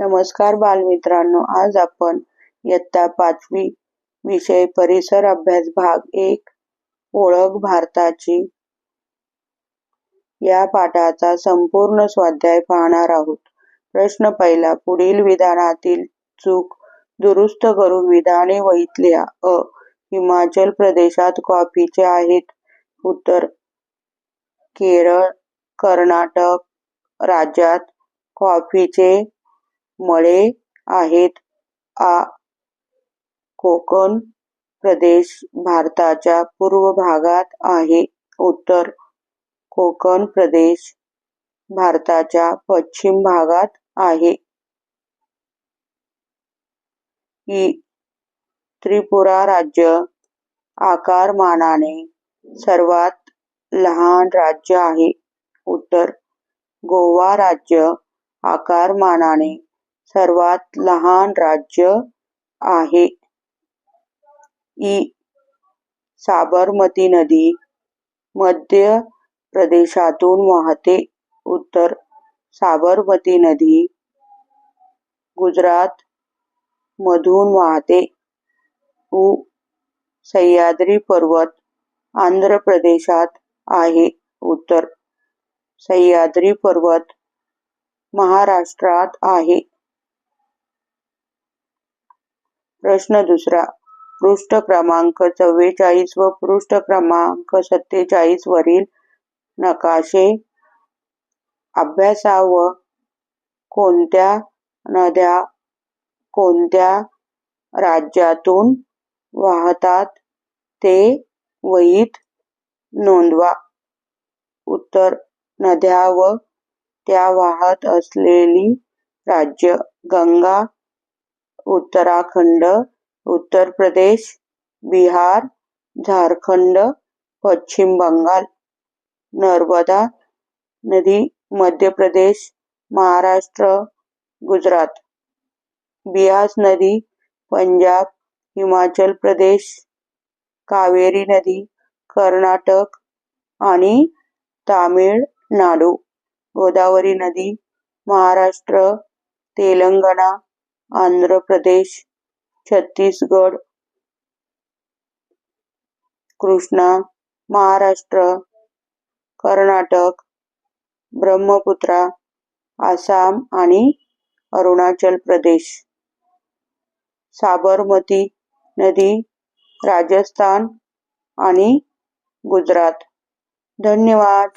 नमस्कार बालमित्रांनो आज आपण इयत्ता पाचवी विषय परिसर अभ्यास भाग एक ओळख भारताची. या पाठाचा संपूर्ण स्वाध्याय पाहणार आहोत. प्रश्न पहिला पुढील विधानातील चूक दुरुस्त करून विधाने वहितल्या अ हिमाचल प्रदेशात कॉफीचे आहेत. उत्तर केरळ कर्नाटक राज्यात कॉफीचे मळे आहेत. आ कोकण प्रदेश भारताच्या पूर्व भागात आहे. उत्तर कोकण प्रदेश भारताच्या पश्चिम भागात आहे. ही त्रिपुरा राज्य आकारमानाने सर्वात लहान राज्य आहे. उत्तर गोवा राज्य आकारमानाने सर्वात लहान राज्य आहे. ई साबरमती नदी मध्य प्रदेशातून वाहते. उत्तर साबरमती नदी गुजरात मधून वाहते. उ. सह्याद्री पर्वत आंध्र प्रदेशात आहे. उत्तर सह्याद्री पर्वत महाराष्ट्रात आहे. प्रश्न दुसरा पृष्ठ क्रमांक चव्वेचाळीस व पृष्ठ क्रमांक सत्तेचाळीस वरील नकाशे अभ्यासा व कोणत्या नद्या कोणत्या राज्यातून वाहतात ते वहीत नोंदवा. उत्तर नद्या व त्या वाहत असलेली राज्य गंगा उत्तराखंड उत्तर प्रदेश बिहार झारखंड पश्चिम बंगाल नर्मदा नदी मध्य प्रदेश महाराष्ट्र गुजरात. बियास नदी पंजाब हिमाचल प्रदेश कावेरी नदी कर्नाटक आणि तामिळनाडू. गोदावरी नदी महाराष्ट्र तेलंगणा आंध्र प्रदेश छत्तीसगड कृष्णा महाराष्ट्र कर्नाटक ब्रह्मपुत्रा आसाम आणि अरुणाचल प्रदेश. साबरमती नदी राजस्थान आणि गुजरात. धन्यवाद.